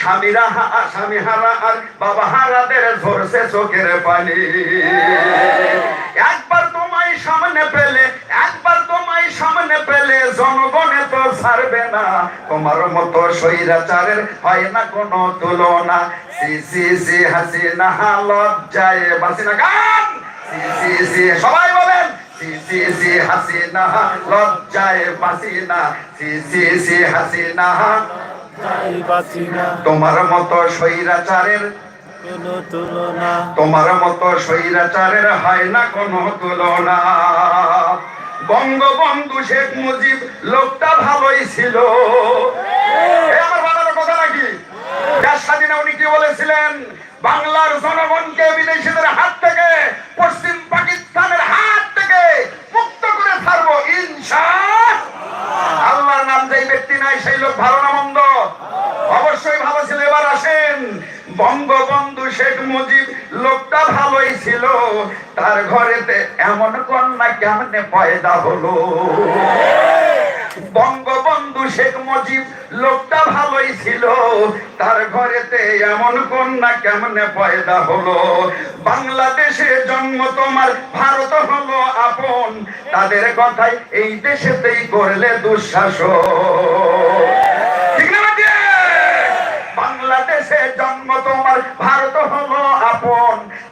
স্বামীরা স্বামী হারা বাবা হারাদের চোখের পানি। একবার তোমায় সামনে পেলে, একবার তোমায় সামনে পেলে জনগণে তো ছাড়বে না। তোমার মতো স্বৈরাচারের হয় না কোনো তুলনা। সি সি সি, হাসিনা, লজ্জায় বাসিনা গান। সি সি সি, সবাই বলেন। হাসিনা, লজ্জায় বাসিনা। হাসিনা তোমার মতো স্বৈরাচারের কোনো তুলনা। তোমার মতো স্বৈরাচারের হয় না কোনো তুলনা। বঙ্গবন্ধু শেখ মুজিব লোকটা ভালোই ছিল। আমার কথা নাকি? যার স্বাধীনে উনি কি বলেছিলেন? বাংলার জনগণকে বিদেশিদের হাত থেকে পশ্চিম পাকিস্তানের হাত থেকে মুক্ত করে ছাড়বো ইনশা আল্লাহর নাম যেই ব্যক্তি নাই সেই লোক ভালো না মন্দ অবশ্যই ভালো ছিল এবার আসেন বঙ্গবন্ধু শেখ মুজিব। লোকটা ভালোই ছিল, তার ঘরেতে এমন কন্যা কেমনে পয়দা হলো? বঙ্গবন্ধু শেখ মুজিব, লোকটা ভালোই ছিল, তার ঘরেতে এমন কন্যা কেমনে পয়দা হলো? বাংলাদেশে জন্ম তোমার, ভারত হলো আপন। তাদের কথাই এই দেশেতেই করলে দুঃশাসন।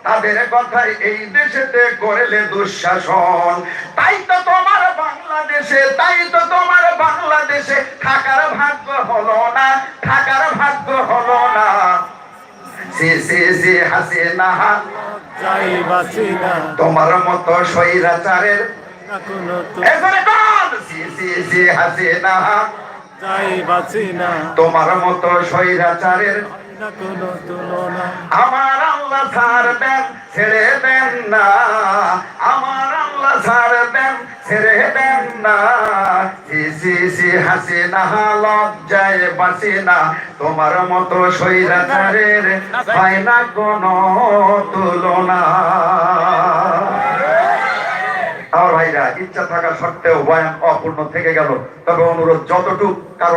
তাদের কথাই এই দেশেতে করলে দুঃশাসন। তাই তো তোমার বাংলাদেশে তাই তো তোমার বাংলাদেশে থাকার ভাগ্য হলো না থাকার ভাগ্য হলো না। সে সে সে হাসে না তাই বাঁচি না তোমার মতো স্বৈরাচারের তোমার মতো স্বৈরাচারের আমার আল্লাহ ছাড়বেন না। আমার আল্লাহ ছাড়বেন না। হাসি না লজ্জায় বাসি না তোমার মতো স্বৈরাচারের হয় না কোনো তুলনা। আমার ভাইরা, ইচ্ছা থাকা সত্ত্বেও বয়ান অপূর্ণ থেকে গেল। তবে অনুরোধ, যতটুক, কারণ